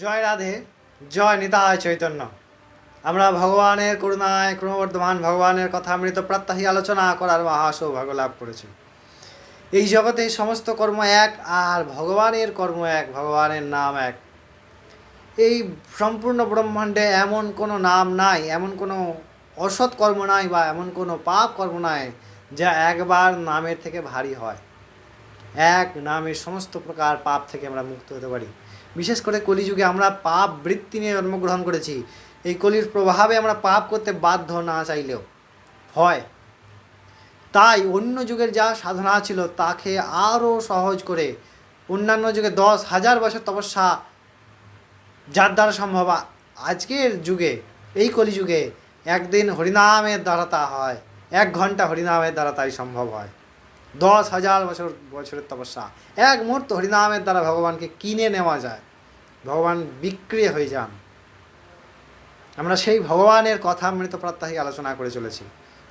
জয় রাধে, জয় নিতায় চৈতন্য। আমরা ভগবানের করুণায়, ক্রমবর্ধমান ভগবানের কথা মৃত প্রাত্যাহী আলোচনা করার মহা সৌভাগ্য লাভ করেছি। এই জগতে সমস্ত কর্ম এক আর ভগবানের কর্ম এক, ভগবানের নাম এক। এই সম্পূর্ণ ব্রহ্মাণ্ডে এমন কোনো নাম নাই, এমন কোনো অসৎ কর্ম নাই বা এমন কোনো পাপ কর্ম নাই যা একবার নামের থেকে ভারী হয়। এক নামের সমস্ত প্রকার পাপ থেকে আমরা মুক্ত হতে পারি। বিশেষ করে কলিযুগে আমরা পাপ বৃত্তি নিয়ে জন্মগ্রহণ করেছি। এই কলির প্রভাবে আমরা পাপ করতে বাধ্য না চাইলেও। হয়। তাই অন্য যুগের যা সাধনা ছিল তাকে আরও সহজ করে অন্যান্য যুগে দশ হাজার বছর তপস্যা যার দ্বারা সম্ভব, আজকের যুগে, এই কলিযুগে একদিন হরিনামের দ্বারা তা হয়, এক ঘণ্টা হরিনামের দ্বারা তাই সম্ভব হয়। দশ হাজার বছর বছরের তপস্যা, এক মুহূর্ত হরিনামের দ্বারা ভগবানকে কিনে নেওয়া যায়। ভগবান বিক্রিয় হয়ে যান। আমরা সেই ভগবানের কথা মৃত প্রাত্যাহিক আলোচনা করে চলেছি।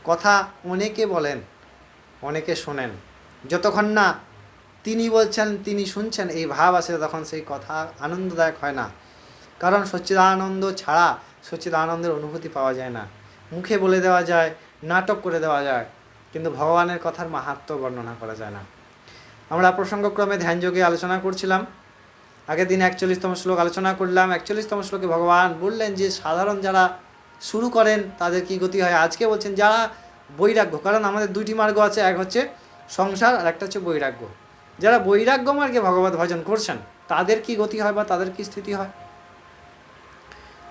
কথা অনেকে বলেন, অনেকে শোনেন। যতক্ষণ না তিনি বলছেন, তিনি শুনছেন, এই ভাব আসে তখন সেই কথা আনন্দদায়ক হয় না। কারণ সচ্চিদানন্দ ছাড়া সচ্চিদানন্দের অনুভূতি পাওয়া যায় না। মুখে বলে দেওয়া যায়, নাটক করে দেওয়া যায়, কিন্তু ভগবানের কথার মাহাত্ম্য বর্ণনা করা যায় না। আমরা প্রসঙ্গক্রমে ধ্যানযোগে আলোচনা করছিলাম। আগের দিন একচল্লিশতম শ্লোক আলোচনা করলাম। একচল্লিশতম শ্লোকে ভগবান বললেন যে, সাধারণ যারা শুরু করেন, তাদের কি গতি হয়? আজকে বলছেন, যারা বৈরাগ্য, কারণ আমাদের দুইটি মার্গ আছে, এক হচ্ছে সংসার আর একটা হচ্ছে বৈরাগ্য। যারা বৈরাগ্য মার্গে ভগবত ভজন করছেন, তাদের কি গতি হয় বা তাদের কি স্থিতি হয়?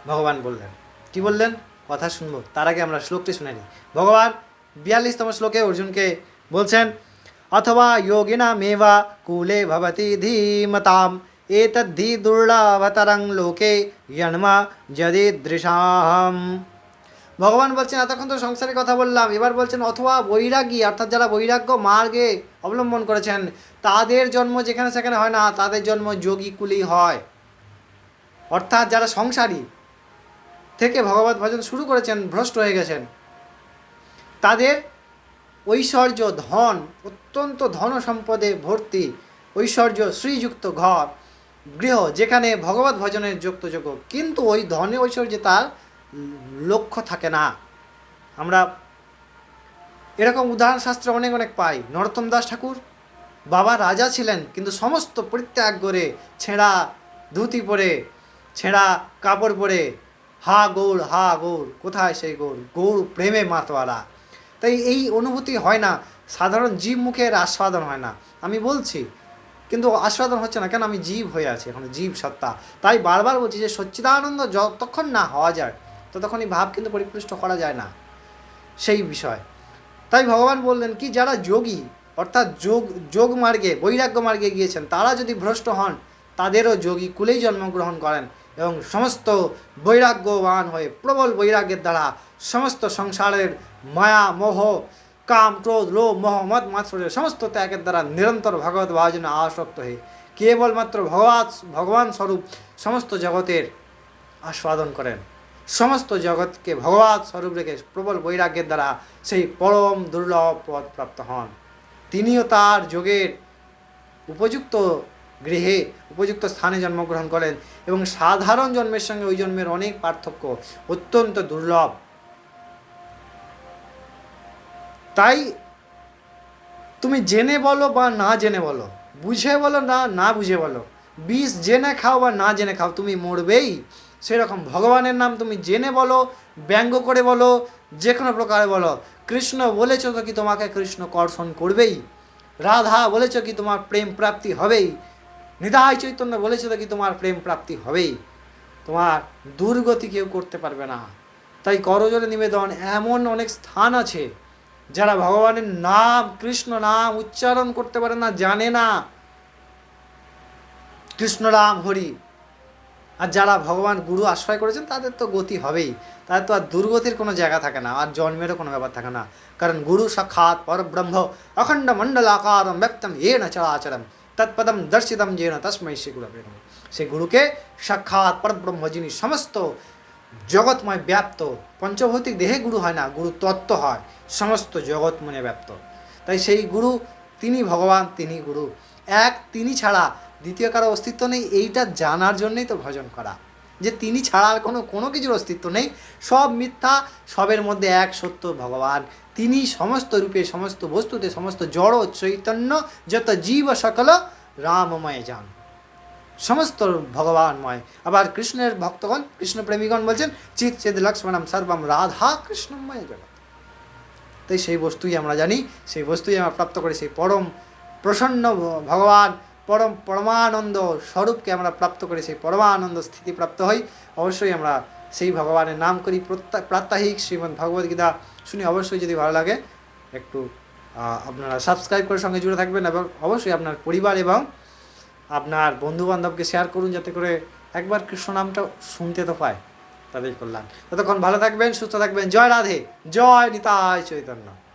ভগবান বললেন। কি বললেন? কথা শুনব। তার আগে আমরা শ্লোকটি শুনে নিই। ভগবান বিয়াল্লিশতম শ্লোকে অর্জুনকে বলছেন, অথবা যোগিনা মেবা কুলে ভবতি ধীমতাম এতদ্ধি দুর্লভতরং লোকে জন্মা যদিদৃশাম ভগবান বলছেন, এতক্ষণ তো সংসারের কথা বললাম, এবার বলছেন, অথবা বৈরাগী, অর্থাৎ যারা বৈরাগ্য মার্গে অবলম্বন করেছেন, তাদের জন্ম যেখানে সেখানে হয় না, তাদের জন্ম যোগী কুলেই হয়। অর্থাৎ যারা সংসারী থেকে ভগবত ভজন শুরু করেছেন, ভ্রষ্ট হয়ে গেছেন, তাদের ঐশ্বর্য ধন, অত্যন্ত ধন সম্পদে ভর্তি ঐশ্বর্য শ্রীযুক্ত ঘর গৃহ, যেখানে ভগবত ভজনের যুক্তযোগ্য কিন্তু ওই ধনে ঐশ্বর্যে তার লক্ষ্য থাকে না। আমরা এরকম উদাহরণ শাস্ত্রে অনেক অনেক পাই। নরোত্তম দাস ঠাকুর বাবা রাজা ছিলেন, কিন্তু সমস্ত পরিত্যাগ করে ছেঁড়া ধুতি পরে, ছেঁড়া কাপড় পরে, হা গৌর হা গৌর কোথায় সেই গৌর গৌর প্রেমে মাতোয়ারা। তাই এই অনুভূতি হয় না। সাধারণ জীব মুখের আস্বাদন হয় না। আমি বলছি কিন্তু আস্বাদন হচ্ছে না, কেন আমি জীব হয়ে আছি এখন, জীব সত্তা। তাই বারবার বলছি যে সচ্চিদানন্দ যতক্ষণ না হওয়া যায় ততক্ষণ এই ভাব কিন্তু পরিপুষ্ট করা যায় না, সেই বিষয়। তাই ভগবান বললেন কি, যারা যোগী, অর্থাৎ যোগ যোগ মার্গে, বৈরাগ্য মার্গে গিয়েছেন, তারা যদি ভ্রষ্ট হন, তাদেরও যোগী কুলেই জন্মগ্রহণ করেন এবং সমস্ত বৈরাগ্যবান হয়ে প্রবল বৈরাগ্যের দ্বারা সমস্ত সংসারের মায়া, মোহ কাম, ক্রোধ, লোভ মোহ মদ মাত্রের সমস্ত ত্যাগের দ্বারা নিরন্তর ভগবত ভাজনে আসক্ত হয়ে কেবলমাত্র ভগবান ভগবান স্বরূপ সমস্ত জগতের আস্বাদন করেন। সমস্ত জগৎকে ভগবান স্বরূপ রেখে প্রবল বৈরাগ্যের দ্বারা সেই পরম দুর্লভ পদ প্রাপ্ত হন। তিনিও তার যোগের উপযুক্ত গৃহে, উপযুক্ত স্থানে জন্মগ্রহণ করেন এবং সাধারণ জন্মের সঙ্গে ওই জন্মের অনেক পার্থক্য অত্যন্ত দুর্লভ। তাই তুমি জেনে বলো বা না জেনে বলো। বুঝে বলো না না বুঝে বলো। বিষ জেনে খাও বা না জেনে খাও, তুমি মরবেই। সেরকম ভগবানের নাম তুমি জেনে বলো, ব্যঙ্গ করে বলো যে কোনো প্রকারে বলো। কৃষ্ণ বলেছ তো কি তোমাকে কৃষ্ণ কর্ষণ করবেই? রাধা বলেছ কি তোমার প্রেম প্রাপ্তি হবেই? নিদায় চৈতন্য বলেছ তো কি তোমার প্রেম প্রাপ্তি হবেই? তোমার দুর্গতি কেউ করতে পারবে না। তাই করজোরে নিবেদন, এমন অনেক স্থান আছে যারা ভগবানের নাম, কৃষ্ণ নাম উচ্চারণ করতে পারে না, জানে না। কৃষ্ণ রাম, হরি। আর যারা ভগবান, গুরু আশ্রয় করেছেন, তাদের তো গতি হবেই। তাদের তো আর দুর্গতির কোনো জায়গা থাকে না, আর জন্মেরও কোনো ব্যাপার থাকে না। কারণ গুরু সাক্ষাৎ পরব্রহ্ম অখণ্ড মণ্ডল মণ্ডলাকারম ব্যক্তম এ না চরাচরম, তৎপদম দর্শিতম যে না তস্মৈ শ্রী গুরু সেই গুরুকে সাক্ষাৎ পরব্রহ্ম যিনি সমস্ত জগৎময় ব্যাপ্ত, পঞ্চভৌতিক দেহে গুরু হয় না, গুরু তত্ত্ব হয়, সমস্ত জগৎ মনে ব্যাপ্ত। তাই সেই গুরু, তিনি ভগবান, তিনি গুরু। এক, তিনি ছাড়া দ্বিতীয় কারও অস্তিত্ব নেই, এইটা জানার জন্যই তো ভজন করা। যে তিনি ছাড়া আর কোনো কোনো কিছুর অস্তিত্ব নেই, সব মিথ্যা, সবের মধ্যে এক সত্য ভগবান। তিনি সমস্ত রূপে, সমস্ত বস্তুতে, সমস্ত জড়, চৈতন্য, যত জীব সকল রামময় যান সমস্ত ভগবানময়। আবার কৃষ্ণের ভক্তগণ কৃষ্ণ প্রেমিগণ বলছেন, চিত চেদ লক্ষ্মণম সর্বম রাধা কৃষ্ণময় জগৎ। তাই সেই বস্তুই আমরা জানি, সেই বস্তুই আমরা প্রাপ্ত করি, সেই পরম প্রসন্ন ভগবান, পরম পরমানন্দ স্বরূপকে আমরা প্রাপ্ত করি, সেই পরমানন্দ স্থিতি প্রাপ্ত হই। অবশ্যই আমরা সেই ভগবানের নাম করি, প্রত্যা প্রাত্যহিক শ্রীমদ্ ভগবদ্গীতা শুনে অবশ্যই যদি ভালো লাগে, একটু আপনারা সাবস্ক্রাইব করে সঙ্গে জুড়ে থাকবেন এবং অবশ্যই আপনার পরিবার এবং আপনার বন্ধু বান্ধবকে শেয়ার করুন যাতে করে একবার কৃষ্ণ নামটা শুনতে তো পায়। তাদের কল্যাণ। ততক্ষণ ভালো থাকবেন, সুস্থ থাকবেন। জয় রাধে। জয় নিতাই চৈতন্য।